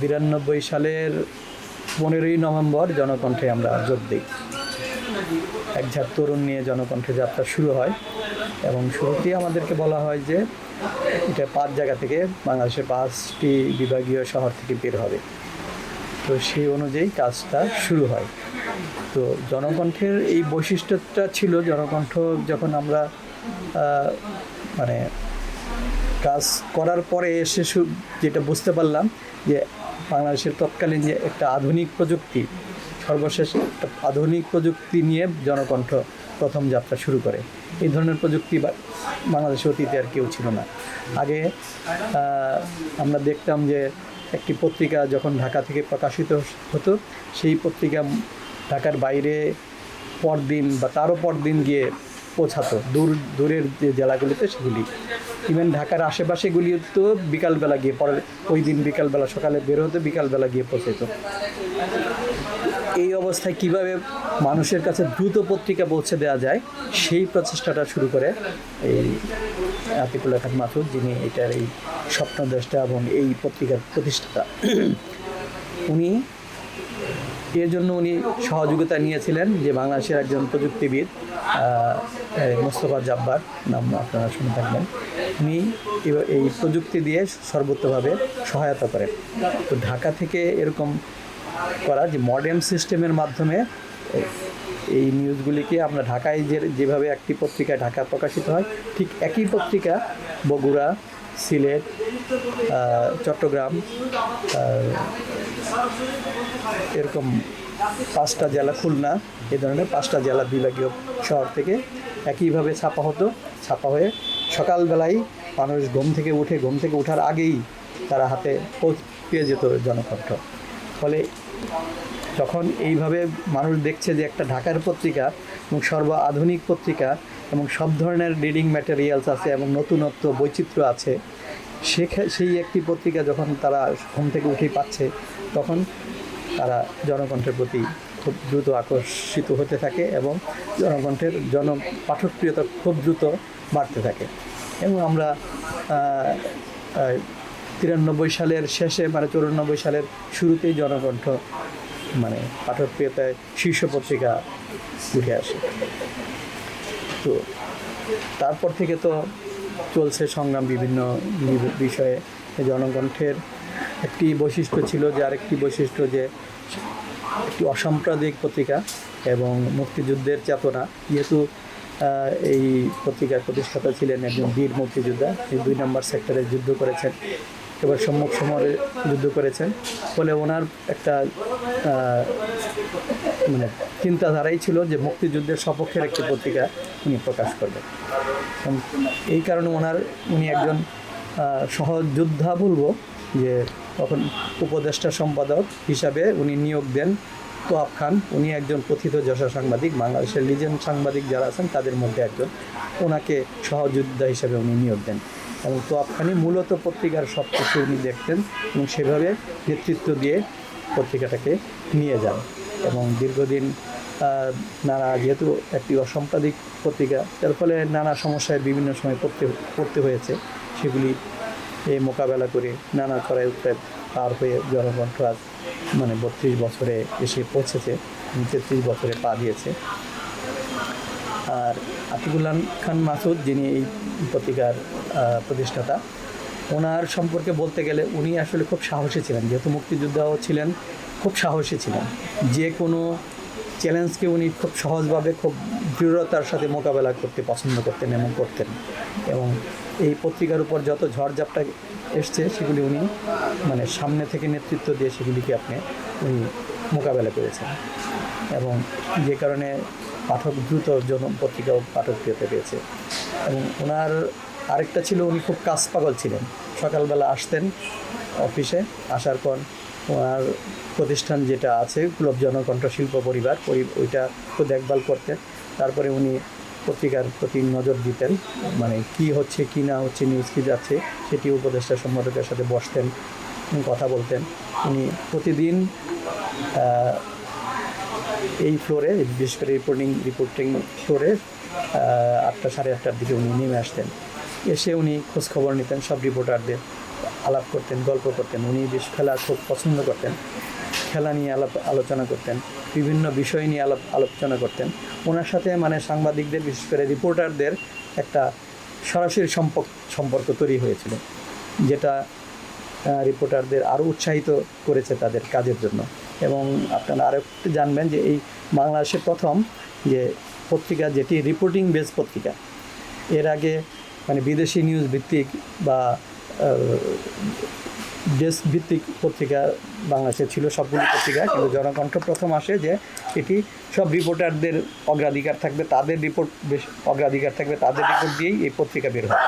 বিরানব্বই সালের পনেরোই নভেম্বর জনকণ্ঠে আমরা যোগ দিই। এক ঝাঁক তরুণ নিয়ে জনকণ্ঠে যাত্রা শুরু হয় এবং শুরুতেই আমাদেরকে বলা হয় যে এটা পাঁচ জায়গা থেকে বাংলাদেশের পাঁচটি বিভাগীয় শহর থেকে বের হবে। তো সেই অনুযায়ী কাজটা শুরু হয়। তো জনকণ্ঠের এই বৈশিষ্ট্যটা ছিল জনকণ্ঠ যখন আমরা মানে কাজ করার পরে এসে যেটা বুঝতে পারলাম যে বাংলাদেশের তৎকালীন যে একটা আধুনিক প্রযুক্তি, সর্বশেষ একটা আধুনিক প্রযুক্তি নিয়ে জনকণ্ঠ প্রথম যাত্রা শুরু করে। এই ধরনের প্রযুক্তি বা- বাংলাদেশে অতীতে আর কেউ ছিল না। আগে আমরা দেখতাম যে একটি পত্রিকা যখন ঢাকা থেকে প্রকাশিত হতো, সেই পত্রিকা ঢাকার বাইরে পরদিন বা তারও পরদিন গিয়ে পৌঁছাতো। দূর, দূরের যে জেলাগুলিতে সেগুলি। ইভেন ঢাকার আশেপাশেগুলি তো বিকালবেলা গিয়ে পরে ওই দিন বিকালবেলা সকালে বের হতো বিকালবেলা গিয়ে পৌঁছাতো এই অবস্থায় কীভাবে মানুষের কাছে দ্রুত পত্রিকা পৌঁছে দেওয়া যায়, সেই প্রচেষ্টাটা শুরু করে এই আতিকুল্লাহ খান মাথুর যিনি এটার এই স্বপ্নদ্রষ্টা এবং এই পত্রিকার প্রতিষ্ঠাতা। উনি, এর জন্য উনি সহযোগিতা নিয়েছিলেন যে বাংলাদেশের একজন প্রযুক্তিবিদ মোস্তফা জাব্বার নাম আপনারা শুনে থাকবেন। উনি এই প্রযুক্তি দিয়ে সর্বোচ্চভাবে সহায়তা করেন। তো ঢাকা থেকে এরকম করা যে মডার্ন সিস্টেমের মাধ্যমে এই নিউজগুলিকে আমরা ঢাকায় যে, যেভাবে একটি পত্রিকায় ঢাকা প্রকাশিত হয়, ঠিক একই পত্রিকা বগুড়া, সিলেট চট্টগ্রাম এরকম পাঁচটা জেলা খুলনা, এ ধরনের পাঁচটা জেলা বিভাগীয় শহর থেকে একইভাবে ছাপা হতো, ছাপা হয়ে সকালবেলায় মানুষ ঘুম থেকে উঠে, ঘুম থেকে ওঠার আগেই তারা হাতে পেয়ে যেত জনকণ্ঠ। ফলে যখন এইভাবে মানুষ দেখছে যে একটা ঢাকার পত্রিকা এবং সর্ব আধুনিক পত্রিকা এবং সব ধরনের রিডিং ম্যাটেরিয়ালস আছে এবং নতুনত্ব বৈচিত্র্য আছে, সেখা- সেই একটি পত্রিকা যখন তারা ঘুম থেকে উঠেই পাচ্ছে, তখন তারা জনকণ্ঠের প্রতি খুব দ্রুত আকর্ষিত হতে থাকে এবং জনকণ্ঠের জন পাঠকপ্রিয়তা খুব দ্রুত বাড়তে থাকে। এবং আমরা তিরানব্বই সালের শেষে মানে চৌরানব্বই সালের শুরুতেই জনকণ্ঠ মানে পাঠকপ্রিয়তায় শীর্ষ পত্রিকা উঠে আসে। তো তারপর থেকে তো চলছে সংগ্রাম বিভিন্ন বিষয়ে জনকণ্ঠের একটি বৈশিষ্ট্য ছিল যে আরেকটি বৈশিষ্ট্য যে একটি অসাম্প্রদায়িক পত্রিকা এবং মুক্তিযুদ্ধের চেতনা। যেহেতু এই পত্রিকার প্রতিষ্ঠাতা ছিলেন একজন বীর মুক্তিযোদ্ধা, তিনি দুই নম্বর সেক্টরে যুদ্ধ করেছেন, এবার সম্মুখ সমরে যুদ্ধ করেছেন। ফলে ওনার একটা মানে চিন্তাধারাই ছিল যে মুক্তিযুদ্ধের সপক্ষের একটি পত্রিকা উনি প্রকাশ করবেন। এই কারণে ওনার, উনি একজন সহযোদ্ধা বলব যে তখন উপদেষ্টা সম্পাদক হিসাবে উনি নিয়োগ দেন তোয়াব খান। উনি একজন কথিত যশা সাংবাদিক, বাংলাদেশের লিজেন্ড সাংবাদিক যারা আছেন তাদের মধ্যে একজন। ওনাকে সহযোদ্ধা হিসাবে উনি নিয়োগ দেন। এবং তোয়াব খানই মূলত পত্রিকার সব কিছু উনি দেখতেন এবং সেভাবে নেতৃত্ব দিয়ে পত্রিকাটাকে নিয়ে যান। এবং দীর্ঘদিন নানা যেহেতু একটি অসাম্পাদিক পত্রিকা তার ফলে নানা সমস্যায় বিভিন্ন সময় পড়তে পড়তে হয়েছে। সেগুলি এই মোকাবেলা করে নানা করায় উত্তরায় পার হয়ে জনকণ্ঠ আজ মানে বত্রিশ বছরে এসে পৌঁছেছে তেত্রিশ বছরে পা দিয়েছে। আর আতিকুল্লাহ খান মাসুদ, যিনি এই পত্রিকার প্রতিষ্ঠাতা, ওনার সম্পর্কে বলতে গেলে উনি আসলে খুব সাহসী ছিলেন। যেহেতু মুক্তিযোদ্ধাও ছিলেন, খুব সাহসী ছিলেন। যে কোনো চ্যালেঞ্জকে উনি খুব সহজভাবে খুব দৃঢ়তার সাথে মোকাবেলা করতে পছন্দ করতেন এবং করতেন। এবং এই পত্রিকার উপর যত ঝড়ঝাপটা এসছে, সেগুলি উনি মানে সামনে থেকে নেতৃত্ব দিয়ে সেগুলিকে আপনি, উনি মোকাবেলা করেছেন। এবং যে কারণে পাঠক দ্রুত জন পত্রিকাও পাঠক পেতে পেয়েছে এবং ওনার আরেকটা ছিল, উনি খুব কাজ পাগল ছিলেন। সকালবেলা আসতেন অফিসে, আসার পর ওনার প্রতিষ্ঠান যেটা আছে ক্লব জনকণ্ঠ শিল্প পরিবার, পরি- ওইটা দেখভাল করতেন তারপরে উনি পত্রিকার প্রতি নজর দিতেন মানে কি হচ্ছে, কি না হচ্ছে নিউজ কি যাচ্ছে, সেটি উপদেষ্টা সম্পাদকের সাথে বসতেন কথা বলতেন। উনি প্রতিদিন এই ফ্লোরে, বিশেষ করে রিপোর্টিং রিপোর্টিং ফ্লোরে আটটা সাড়ে আটটার দিকে উনি নেমে আসতেন। এসে উনি খোঁজখবর নিতেন সব রিপোর্টারদের আলাপ করতেন, গল্প করতেন। উনি বেশ খেলা খুব পছন্দ করতেন। খেলা নিয়ে আলাপ, আলোচনা করতেন। বিভিন্ন বিষয় নিয়ে আলাপ, আলোচনা করতেন। ওনার সাথে মানে সাংবাদিকদের, বিশেষ করে রিপোর্টারদের একটা সরাসরি সম্পর্ক সম্পর্ক তৈরি হয়েছিল, যেটা রিপোর্টারদের আরও উৎসাহিত করেছে তাদের কাজের জন্য। এবং আপনারা আরও একটু জানবেন যে এই বাংলাদেশের প্রথম যে পত্রিকা, যেটি রিপোর্টিং বেস পত্রিকা, এর আগে মানে বিদেশি নিউজ ভিত্তিক বা দেশ ভিত্তিক পত্রিকা বাংলাদেশে ছিল, সবগুলো পত্রিকা। কিন্তু জনকণ্ঠ প্রথম আসে যে এটি সব রিপোর্টারদের অগ্রাধিকার থাকবে, তাদের রিপোর্ট বেশ অগ্রাধিকার থাকবে, তাদের রিপোর্ট দিয়েই এই পত্রিকা বের হয়।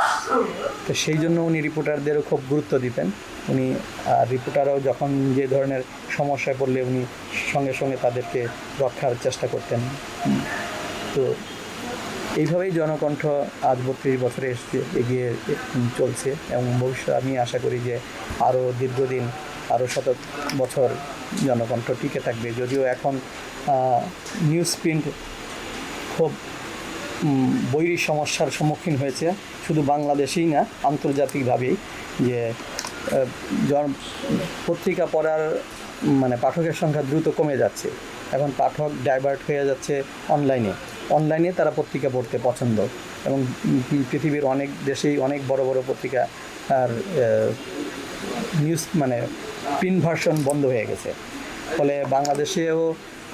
তো সেই জন্য উনি রিপোর্টারদেরও খুব গুরুত্ব দিতেন। উনি আর রিপোর্টারও যখন যে ধরনের সমস্যায় পড়লে উনি সঙ্গে সঙ্গে তাদেরকে রক্ষার চেষ্টা করতেন। তো এইভাবেই জনকণ্ঠ আজ বত্রিশ বছরে এসছে, এগিয়ে চলছে এবং ভবিষ্যৎ আমি আশা করি যে আরও দীর্ঘদিন, আরও শত বছর জনকণ্ঠ টিকে থাকবে। যদিও এখন নিউজ প্রিন্ট খুব বৈরী সমস্যার সম্মুখীন হয়েছে, শুধু বাংলাদেশেই না, আন্তর্জাতিকভাবেই যে পত্রিকা পড়ার মানে পাঠকের সংখ্যা দ্রুত কমে যাচ্ছে। এখন পাঠক ডাইভার্ট হয়ে যাচ্ছে অনলাইনে অনলাইনে তারা পত্রিকা পড়তে পছন্দ। এবং পৃথিবীর অনেক দেশেই অনেক বড় বড় পত্রিকা আর নিউজ মানে প্রিন্ট ভার্সন বন্ধ হয়ে গেছে। ফলে বাংলাদেশেও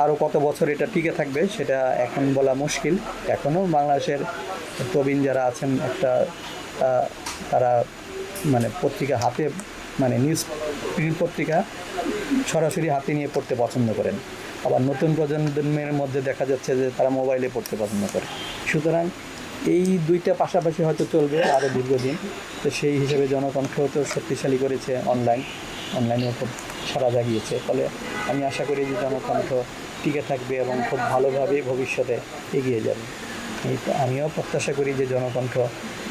আরও কত বছর এটা টিকে থাকবে সেটা এখন বলা মুশকিল। এখনও বাংলাদেশের প্রবীণ যারা আছেন একটা তারা মানে পত্রিকা হাতে মানে নিউজ প্রিন্ট পত্রিকা সরাসরি হাতে নিয়ে পড়তে পছন্দ করেন। আবার নতুন প্রজন্মের মধ্যে দেখা যাচ্ছে যে তারা মোবাইলে পড়তে পছন্দ করে। সুতরাং এই দুইটা পাশাপাশি হয়তো চলবে আরও দীর্ঘদিন। তো সেই হিসেবে জনকণ্ঠ তো শক্তিশালী করেছে অনলাইন অনলাইনেও খুব সারা জাগিয়েছে। ফলে আমি আশা করি যে জনকণ্ঠ টিকে থাকবে এবং খুব ভালোভাবে ভবিষ্যতে এগিয়ে যাবে। আমিও প্রত্যাশা করি যে জনকণ্ঠ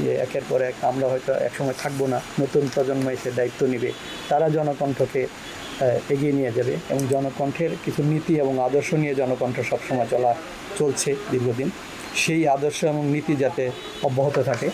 যে একের পর এক আমরা হয়তো একসময় থাকব না। নতুন প্রজন্ম এসে দায়িত্ব নেবে। তারা জনকণ্ঠকে এগিয়ে নিয়ে যাবে এবং জনকণ্ঠের কিছু নীতি এবং আদর্শ নিয়ে জনকণ্ঠ সবসময় চলা চলছে দীর্ঘদিন। সেই আদর্শ এবং নীতি যাতে অব্যাহত থাকে।